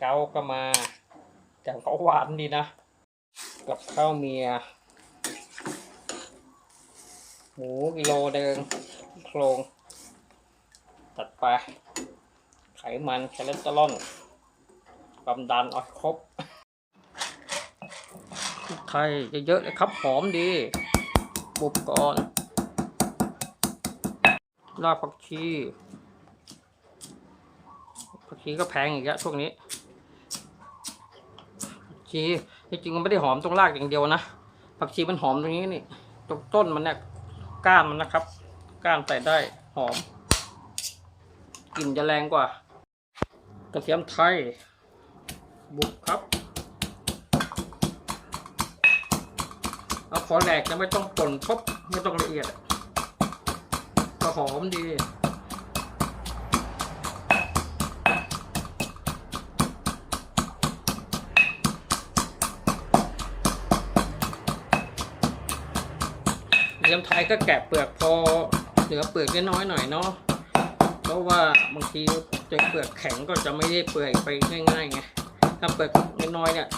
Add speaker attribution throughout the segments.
Speaker 1: เกาก็มาแต่ก็หวานดีนะ กับข้าวเมีย หมูกิโลเดิงโครง ตัดไป ไขมันคอเลสเตอรอลความดันเอาให้ครบไทยเยอะๆเลยครับหอมดีบุบก่อนรากผักชีผักชีก็แพงอีกแล้วช่วงนี้ ชีจริงๆมันไม่ได้หอมตรงรากอย่างเดียวนะผักชีมันหอมตรงนี้นี่ตรงต้นมันเนี่ยก้านมันนะครับ ก้านใส่ได้หอมกลิ่นจะแรงกว่ากระเทียมไทย บุกครับเอาพอแหลกนะไม่ต้องป่นทบไม่ต้องละเอียดก็หอมดี เทียมไทยก็แกะเปลือกพอเหลือเปลือกน้อยหน่อยเนาะเพราะว่าบางทีจะเปลือกแข็งก็จะไม่ได้เปื่อยไปง่ายๆไงถ้าเปลือกน้อยๆเนี่ย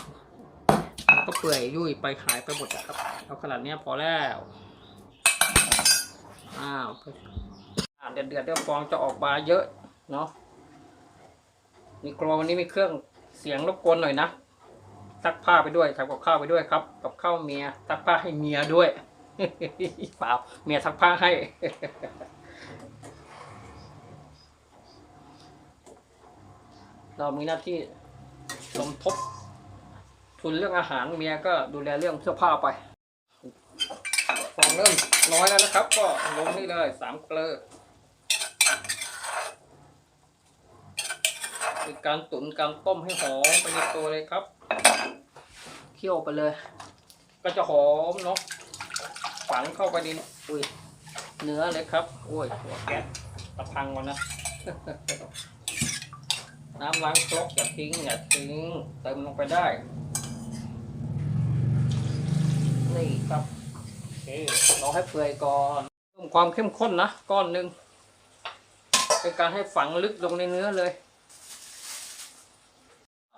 Speaker 1: มันก็เปื่อยยุ่ยไปหายไปหมดอะครับเอาขนาดนี้พอแล้วอ้าวเดือดเดือดๆเดี๋ยวฟองจะออกมาเยอะเนาะนี่กลัววันนี้มีเครื่องเสียงรบกวนหน่อยนะซักผ้าไปด้วยทำกับข้าวไปด้วยครับ กับข้าวเมียซักผ้าให้เมียด้วย เปล่าเมียซักผ้าให้ เรามีหน้าที่สมทบ ทุนเรื่องอาหารเมียก็ดูแลเรื่องเสื้อผ้าไปฟองเริ่มน้อยแล้วนะครับ ก็ลงนี่เลยสามเกลือคือการตุ๋นการต้มให้หอมไปในตัวเลยครับ เคี่ยวไปเลย ก็จะหอมเนาะ ฝังเข้าไปในอุ้ยเนื้อเลยครับโอ้ยหัวแก๊สตะพังก่อนนะ น้ำล้างครกอย่าทิ้งอย่าทิ้งเติมลงไปได้ นี่ครับโอเคเราให้เปื่อยก่อนเพิ่มความเข้มข้นนะก้อนหนึ่งเป็นการให้ฝังลึกลงในเนื้อเลย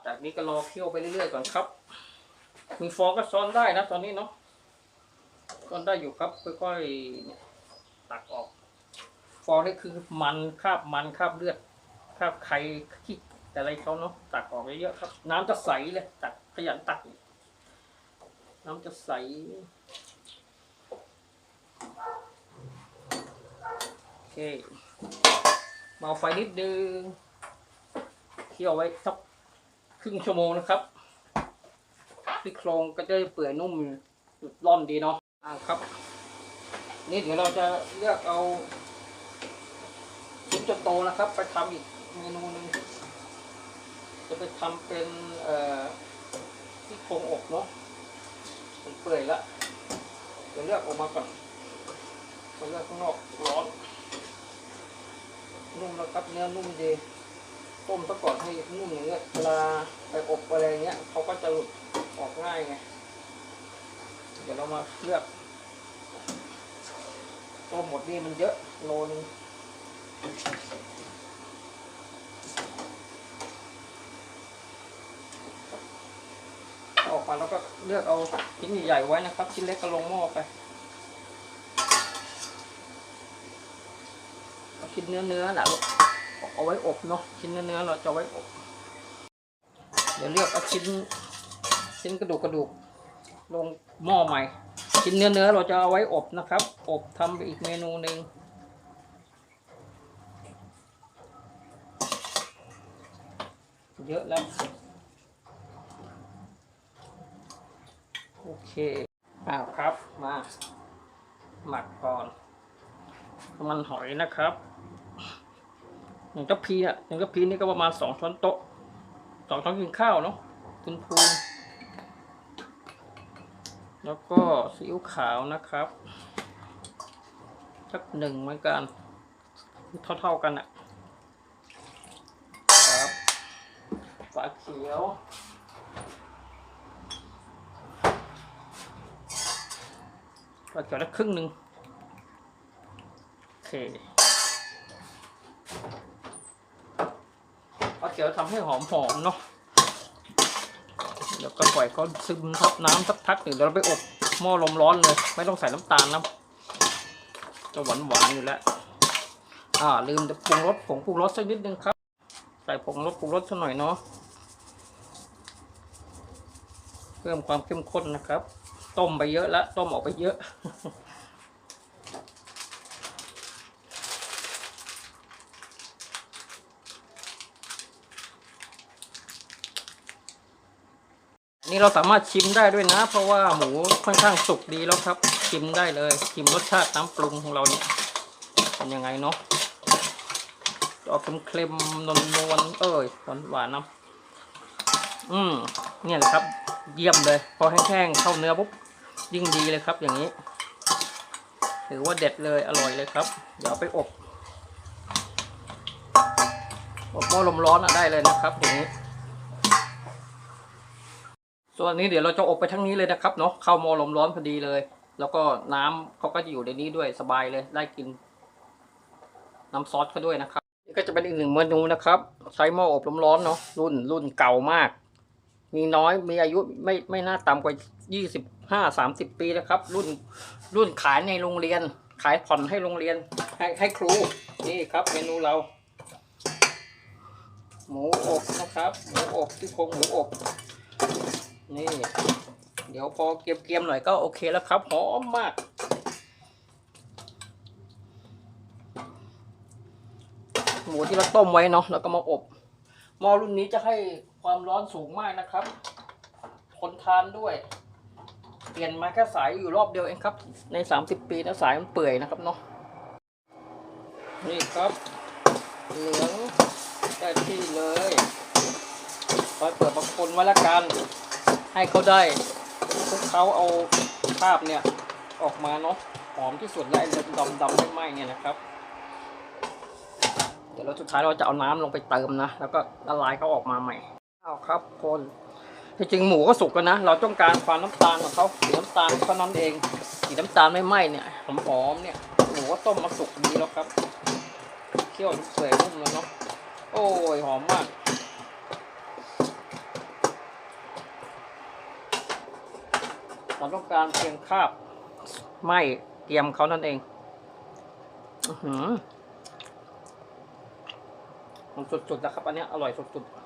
Speaker 1: จากนี้ก็รอเคี่ยวไปเรื่อยๆก่อนครับ มีฟองก็ซ้อนได้นะตอนนี้เนาะ ซ้นได้อยู่ครับค่อยๆตักออก ฟองนี่คือมันคราบมันคราบเลือดคราบไข่ขี้แต่อะไรเขาเนาะตักออกเยอะๆครับ น้ำจะใสเลยตักขยันตัก น้ำจะใสโอเคเบาไฟนิดนึงเคี่ยวไว้สักครึ่งชั่วโมงนะครับซี่โครงก็จะเปื่อยนุ่มร่อนดีเนาะ อ่าครับ นี่เดี๋ยวเราจะเลือกเอาชิ้นจะโตนะครับ ไปทำอีกเมนูหนึ่งจะไปทำเป็นเอ่อซี่โครงอกเนาะมันเปื่อยละเดี๋ยวเลือกออกมาก่อนมาเลือกข้างนอกร้อน นุ่มแล้วครับเนื้อนุ่มดีต้มซะก่อนให้นุ่มอย่างเงี้ยเวลาไปอบอะไรเงี้ยเขาก็จะหลุดออกง่ายไง เดี๋ยวเรามาเลือกต้มหมดนี่มันเยอะโลนึงออกมาแล้วก็เลือกเอาชิ้นใหญ่ๆไว้นะครับ ชิ้นเล็กก็ลงหม้อไปเอาชิ้นเนื้อเนื้อๆนะลูกเอาไว้อบเนาะชิ้นเนื้อเนื้อเราจะไว้อบ เดี๋ยวเลือกเอาชิ้นชิ้นกระดูกกระดูก ลงหม้อใหม่ ชิ้นเนื้อเนื้อเราจะเอาไว้อบนะครับ อบทำอีกเมนูหนึ่งเยอะแล้ว โอเคอ้าวครับมาหมักก่อนมันหอยนะครับหนึ่งกะพีอะหนึ่งกะพีนี่ก็ประมาณสองช้อนโต๊ะสองช้อนกินข้าวเนาะทุนพูน แล้วก็ซีอิ๊วขาวนะครับสักหนึ่งเหมือนกัน เท่าๆกันอะครับฝาเขียวก็เกี่ยวละครึ่งหนึ่งโอเคปลาเขียวทำให้หอมๆเนาะ แล้วก็ปล่อยเขาซึมทับน้ำสักพักหนึ่งเดี๋ยวเราไปอบหม้อลมร้อนเลย ไม่ต้องใส่น้ำตาลนะจะหวานหวานอยู่แล้วอ่าลืมจะปรุงรสผงปรุงรสสักนิดนึงครับ ใส่ผงรสปรุงรสสักหน่อยเนาะเพิ่มความเข้มข้นนะครับ ต้มไปเยอะแล้วต้มออกไปเยอะ นี่เราสามารถชิมได้ด้วยนะ เพราะว่าหมูค่อนข้างสุกดีแล้วครับ ชิมได้เลย ชิมรสชาติน้ำปรุงของเราเนี่ยเป็นยังไงเนาะออกเค็มๆนวลนวลๆเอ้ยหวานๆนะอืมเนี่ยแหละครับ เยี่ยมเลย พอแห้งๆเข้าเนื้อปุ๊บยิ่งดีเลยครับ อย่างนี้ถือว่าเด็ดเลยอร่อยเลยครับ เดี๋ยวไปอบอบหม้อลมร้อนอะได้เลยนะครับอย่างนี้ ส่วนนี้เดี๋ยวเราจะอบไปทั้งนี้เลยนะครับเนาะเข้าหม้อลมร้อนพอดีเลย แล้วก็น้ำเขาก็จะอยู่ในนี้ด้วยสบายเลยได้กิน น้ำซอสเขาด้วยนะครับนี่ก็จะเป็นอีกหนึ่งเมนูนะครับ ใช้หม้ออบลมร้อนเนาะรุ่นรุ่นเก่ามาก มีน้อยมีอายุไม่ไม่น่าต่ำกว่ายี่สิบห้าสามสิบปีนะครับ รุ่นรุ่นขายในโรงเรียน ขายผ่อนให้โรงเรียนให้ให้ครูนี่ครับเมนูเราหมูอบนะครับหมูอบที่โครงหมูอบ นี่ เดี๋ยวพอเกรียมๆหน่อยก็โอเคแล้วครับหอมมากหมูที่เราต้มไว้เนาะแล้วก็มาอบหม้อรุ่นนี้จะให้ความร้อนสูงมากนะครับทนทานด้วย เปลี่ยนมาแค่สายอยู่รอบเดียวเองครับ ใน 30 ปีนะสายมันเปื่อยนะครับเนาะนี่ครับเหลืองได้ที่เลยคอยเปิดมาคนไว้ละกัน ให้เขาได้พวกเขาเอาภาพเนี่ยออกมาเนาะหอมที่สุดและไอ้ดำดำๆไม่ไหม้เนี่ยนะครับ เดี๋ยวเราสุดท้ายเราจะเอาน้ำลงไปเติมนะ แล้วก็ละลายเขาออกมาใหม่เอาครับคนที่จริงหมูก็สุกแล้วนะ เราต้องการความน้ำตาลของเขาสีน้ำตาลเท่านั้นเองสีน้ำตาลไม่ไหม้เนี่ยหอมๆเนี่ยหมูก็ต้มมาสุกดีแล้วครับเคี่ยวเปื่อยนุ่มแล้วเนาะโอ้ยหอมมาก เราต้องการเพียงคาบไหม้เตรียมเขานั่นเองอือหือมันสุดๆนะครับ อันนี้อร่อยสุดๆ